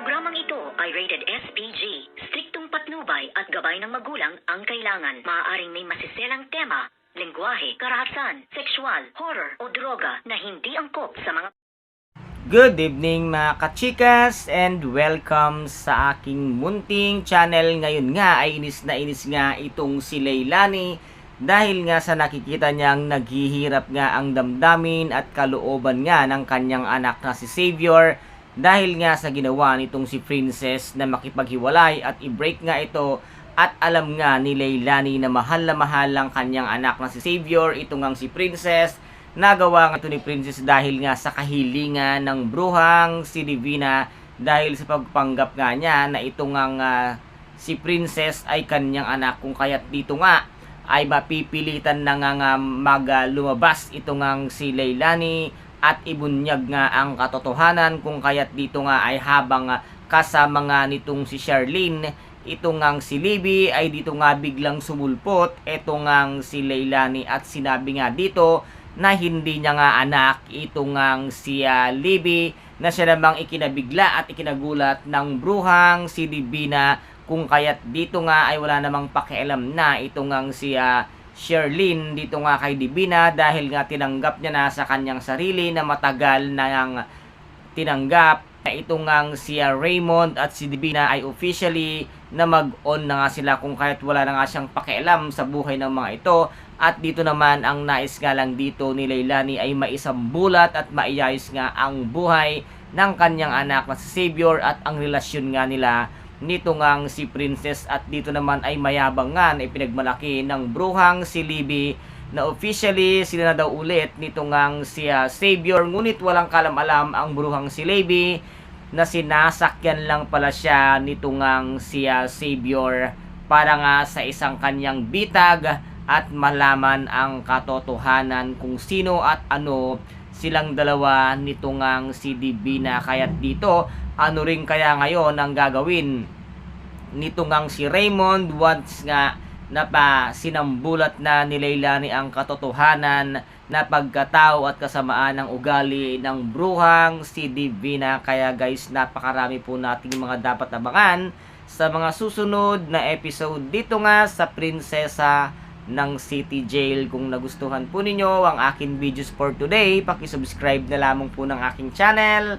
Programang ito ay rated SPG. Striktong patnubay at gabay ng magulang ang kailangan. Maaaring may masiselang tema, lengguwahe, karahasan, sexual, horror o droga na hindi angkop sa mga Good evening mga kachikas and welcome sa aking munting channel. Ngayon nga ay inis na inis nga itong si Leilani dahil nga sa nakikita niyang naghihirap nga ang damdamin at kalooban nga ng kanyang anak na si Xavier dahil nga sa ginawa nitong si Princess na makipaghiwalay at i-break nga ito at alam nga ni Leilani na mahal na mahal ang kanyang anak na si Xavier, ito nga si Princess. Nagawa nga ito ni Princess dahil nga sa kahilingan ng bruhang si Divina dahil sa pagpanggap nga niya na ito nga ah, si Princess ay kanyang anak. Kung kaya't dito nga ay mapipilitan na nga, nga mag ah, lumabas ito nga si Leilani at ibunyag nga ang katotohanan kung kaya't dito nga ay habang ah, kasama nga nitong si Charlene ito nga si Libby ay dito nga biglang sumulpot ito nga si Leilani at sinabi nga dito na hindi niya nga anak ito nga si ah, Libby na siya namang ikinabigla at ikinagulat ng bruhang si Divina kung kaya't dito nga ay wala namang pakialam na ito nga si ah, Sherlyn dito nga kay Divina dahil nga tinanggap niya na sa kanyang sarili na matagal na nang tinanggap. Na ito nga si Raymond at si Divina ay officially na mag-on na nga sila kung kahit wala na nga siyang pakialam sa buhay ng mga ito. At dito naman ang nais nga lang dito ni Leilani ay maisambulat at maiyayos nga ang buhay ng kanyang anak na si Xavier at ang relasyon nga nila nito nga si Princess at dito naman ay mayabang nga na ipinagmalaki ng bruhang si Libby na officially sila na daw ulit. Nito nga si ah, Xavier ngunit walang kalam-alam ang bruhang si Libby na sinasakyan lang pala siya nito nga si ah, Xavier para nga sa isang kanyang bitag at malaman ang katotohanan kung sino at ano silang dalawa nito nga si Divina kaya dito ano rin kaya ngayon ang gagawin nito nga si Raymond once nga na pa sinambulat na ni Leilani ang katotohanan na pagkatao at kasamaan ng ugali ng bruhang si Divina. Kaya guys, napakarami po nating mga dapat abangan sa mga susunod na episode dito nga sa Prinsesa ng City Jail. Kung nagustuhan po ninyo ang aking videos for today, paki-subscribe na lamang po ng aking channel.